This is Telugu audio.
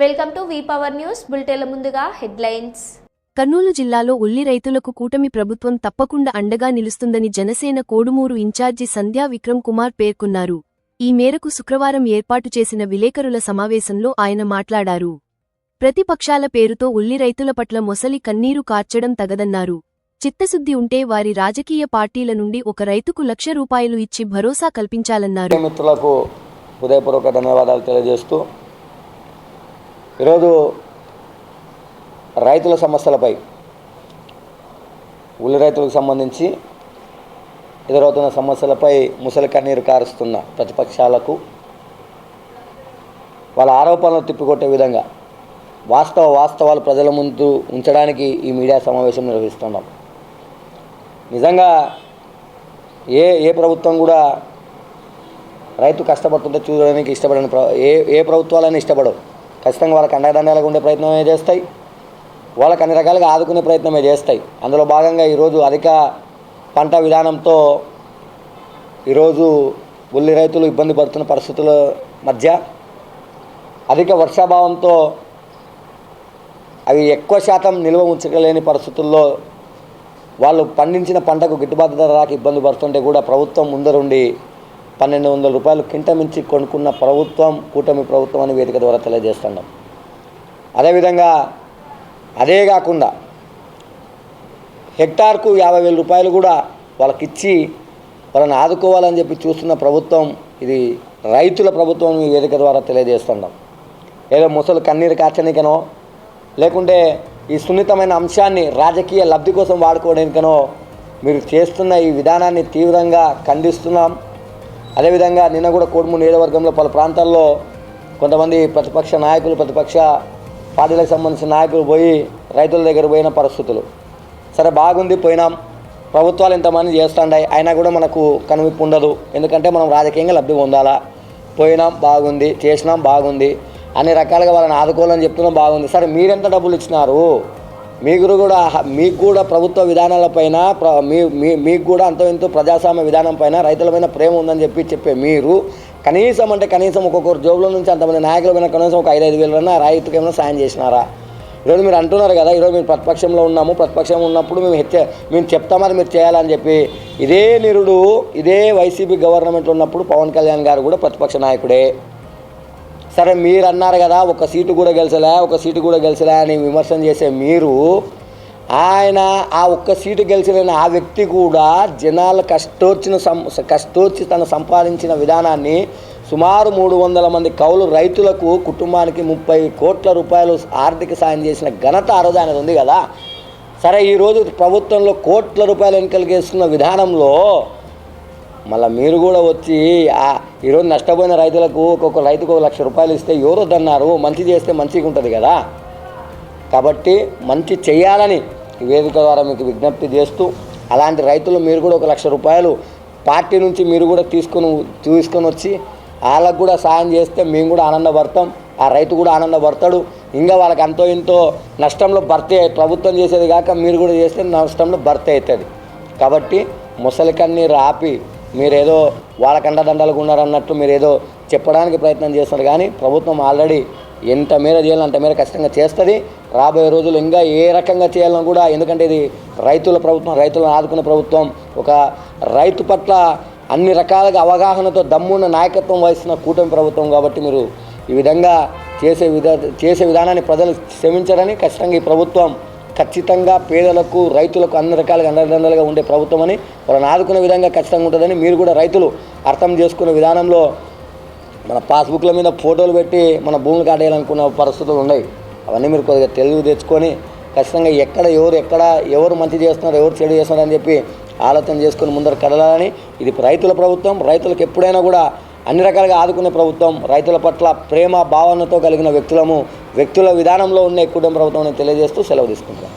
Welcome to V power news బులెటిన్ల ముందుగా హెడ్లైన్స్. కర్నూలు జిల్లాలో ఉల్లి రైతులకు కూటమి ప్రభుత్వం తప్పకుండా అండగా నిలుస్తుందని జనసేన కోడుమూరు ఇన్ఛార్జి సంధ్యా విక్రమ్ కుమార్ పేర్కొన్నారు. ఈ మేరకు శుక్రవారం ఏర్పాటు చేసిన విలేకరుల సమావేశంలో ఆయన మాట్లాడారు. ప్రతిపక్షాల పేరుతో ఉల్లి రైతుల పట్ల మొసలి కన్నీరు కార్చడం తగదన్నారు. చిత్తశుద్ధి ఉంటే వారి రాజకీయ పార్టీల నుండి ఒక రైతుకు లక్ష రూపాయలు ఇచ్చి భరోసా కల్పించాలన్నారు. మిత్రులకు హృదయపూర్వక ధన్యవాదాలు తెలియజేస్తూ ఈరోజు రైతుల సమస్యలపై ఉల్లి రైతులకు సంబంధించి ఎదురవుతున్న సమస్యలపై ముసలి కన్నీరు కారుస్తున్న ప్రతిపక్షాలకు వాళ్ళ ఆరోపణలు తిప్పికొట్టే విధంగా వాస్తవ వాస్తవాలు ప్రజల ముందు ఉంచడానికి ఈ మీడియా సమావేశం నిర్వహిస్తున్నాం. నిజంగా ఏ ఏ ప్రభుత్వం కూడా రైతు కష్టపడుతుంటే చూడడానికి ఇష్టపడని ప్ర- ఏ ఏ ప్రభుత్వాలని ఇష్టపడవు ఖచ్చితంగా వాళ్ళకి అండదండాలుగా ఉండే ప్రయత్నమే చేస్తాయి. వాళ్ళకి అన్ని రకాలుగా ఆదుకునే ప్రయత్నమే చేస్తాయి. అందులో భాగంగా ఈరోజు అధిక పంట విధానంతో ఈరోజు ఉల్లి రైతులు ఇబ్బంది పడుతున్న పరిస్థితుల మధ్య అధిక వర్షాభావంతో అవి ఎక్కువ శాతం నిల్వ ఉంచగలేని పరిస్థితుల్లో వాళ్ళు పండించిన పంటకు గిట్టుబాటు ధర రాక ఇబ్బంది పడుతుంటే కూడా ప్రభుత్వం ముందరుండి పన్నెండు వందల రూపాయలు కింట మించి కొనుక్కున్న ప్రభుత్వం కూటమి ప్రభుత్వం అని వేదిక ద్వారా తెలియజేస్తున్నాం అదేవిధంగా అదే కాకుండా హెక్టార్కు యాభై వేల రూపాయలు కూడా వాళ్ళకి ఇచ్చి వాళ్ళని ఆదుకోవాలని చెప్పి చూస్తున్న ప్రభుత్వం ఇది రైతుల ప్రభుత్వం ఈ వేదిక ద్వారా తెలియజేస్తున్నాం ఏదో ముసలు కన్నీరు కాచనికనో లేకుంటే ఈ సున్నితమైన అంశాన్ని రాజకీయ లబ్ధి కోసం వాడుకోవడానికనో మీరు చేస్తున్న ఈ విధానాన్ని తీవ్రంగా ఖండిస్తున్నాం. అదేవిధంగా నిన్న కూడా కోడుమూరు నియోజకవర్గంలో పలు ప్రాంతాల్లో కొంతమంది ప్రతిపక్ష నాయకులు ప్రతిపక్ష పార్టీలకు సంబంధించిన నాయకులు పోయి రైతుల దగ్గర పోయిన పరిస్థితులు. సరే బాగుంది పోయినాం. ప్రభుత్వాలు ఇంతమంది చేస్తుంటాయి అయినా కూడా మనకు కనువిప్పు ఉండదు. ఎందుకంటే మనం రాజకీయంగా లబ్ధి పొందాలా? పోయినాం బాగుంది. చేసినాం బాగుంది. అన్ని రకాలుగా వాళ్ళని ఆదుకోవాలని చెప్తున్నాం బాగుంది. సరే మీరెంత డబ్బులు ఇచ్చినారు? మీకు కూడా మీకు కూడా ప్రభుత్వ విధానాలపైన ప్ర మీ మీ మీకు కూడా అంత ఎంతో ప్రజాస్వామ్య విధానం పైన రైతుల పైన ప్రేమ ఉందని చెప్పి చెప్పే మీరు కనీసం అంటే కనీసం ఒక్కొక్కరు జోబుల నుంచి అంతమంది నాయకుల పైన కనీసం ఒక ఐదు ఐదు వేలన్నా రైతుకి ఏమైనా సాయం చేసినారా? ఈరోజు మీరు అంటున్నారు కదా ఈరోజు మేము ప్రతిపక్షంలో ఉన్నాము ప్రతిపక్షంలో ఉన్నప్పుడు మేము హెచ్చ మేము చెప్తామని మీరు చేయాలని చెప్పి. ఇదే నిరుడు ఇదే వైసీపీ గవర్నమెంట్లో ఉన్నప్పుడు పవన్ కళ్యాణ్ గారు కూడా ప్రతిపక్ష నాయకుడే. సరే మీరు అన్నారు కదా ఒక సీటు కూడా గెలిచలే ఒక సీటు కూడా గెలిచలే అని విమర్శన చేసే మీరు ఆయన ఆ ఒక్క సీటు గెలిచిన ఆ వ్యక్తి కూడా జనాల కష్టోర్చిన సం కష్టోర్చి తను సంపాదించిన విధానాన్ని సుమారు మూడు వందల మంది కౌలు రైతులకు కుటుంబానికి ముప్పై కోట్ల రూపాయలు ఆర్థిక సాయం చేసిన ఘనత ఆ రోజు ఆయనది ఉంది కదా. సరే ఈరోజు ప్రభుత్వంలో కోట్ల రూపాయలు ఎన్నికలు చేస్తున్న విధానంలో మళ్ళీ మీరు కూడా వచ్చి ఈరోజు నష్టపోయిన రైతులకు ఒక్కొక్క రైతుకు ఒక లక్ష రూపాయలు ఇస్తే ఎవరో వద్దన్నారు మంచి చేస్తే మంచిగా ఉంటుంది కదా. కాబట్టి మంచి చేయాలని వేదిక ద్వారా మీకు విజ్ఞప్తి చేస్తూ అలాంటి రైతులు మీరు కూడా ఒక లక్ష రూపాయలు పార్టీ నుంచి మీరు కూడా తీసుకొని తీసుకొని వచ్చి వాళ్ళకు కూడా సాయం చేస్తే మేము కూడా ఆనందపడతాం. ఆ రైతు కూడా ఆనందపడతాడు. ఇంకా వాళ్ళకి అంతో ఇంతో నష్టంలో భర్తీ అయ్యి- ప్రభుత్వం చేసేది కాక మీరు కూడా చేస్తే నష్టంలో భర్తీ అవుతుంది. కాబట్టి ముసలి కన్నీరు ఆపి మీరేదో వాళ్ళ కండదండలకు ఉన్నారన్నట్టు మీరేదో చెప్పడానికి ప్రయత్నం చేస్తున్నారు. కానీ ప్రభుత్వం ఆల్రెడీ ఎంత మేర చేయాలో అంత మేర ఖచ్చితంగా చేస్తుంది. రాబోయే రోజులు ఇంకా ఏ రకంగా చేయాలని కూడా ఎందుకంటే ఇది రైతుల ప్రభుత్వం రైతులను ఆదుకునే ప్రభుత్వం ఒక రైతు పట్ల అన్ని రకాలుగా అవగాహనతో దమ్మున్న నాయకత్వం వహిస్తున్న కూటమి ప్రభుత్వం కాబట్టి మీరు ఈ విధంగా చేసే విధ చేసే విధానాన్ని ప్రజలు క్షమించరని ఖచ్చితంగా ఈ ప్రభుత్వం ఖచ్చితంగా పేదలకు రైతులకు అన్ని రకాలుగా అండదండలుగా ఉండే ప్రభుత్వం అని వాళ్ళని ఆదుకునే విధంగా ఖచ్చితంగా ఉంటుందని మీరు కూడా రైతులు అర్థం చేసుకునే విధానంలో మన పాస్బుక్ల మీద ఫోటోలు పెట్టి మన భూములు కాటేయాలనుకున్న పరిస్థితులు ఉన్నాయి. అవన్నీ మీరు కొద్దిగా తెలివి తెచ్చుకొని ఖచ్చితంగా ఎక్కడ ఎవరు ఎక్కడ ఎవరు మంచి చేస్తున్నారు ఎవరు చెడు చేస్తున్నారు అని చెప్పి ఆలోచన చేసుకుని ముందర కదలాలని ఇది రైతుల ప్రభుత్వం. రైతులకు ఎప్పుడైనా కూడా అన్ని రకాలుగా ఆదుకునే ప్రభుత్వం. రైతుల పట్ల ప్రేమ భావనతో కలిగిన వ్యక్తులము వ్యక్తుల విధానంలో ఉన్న కుటుంబ ప్రభుత్వం తెలియజేస్తూ సెలవు తీసుకుంటాం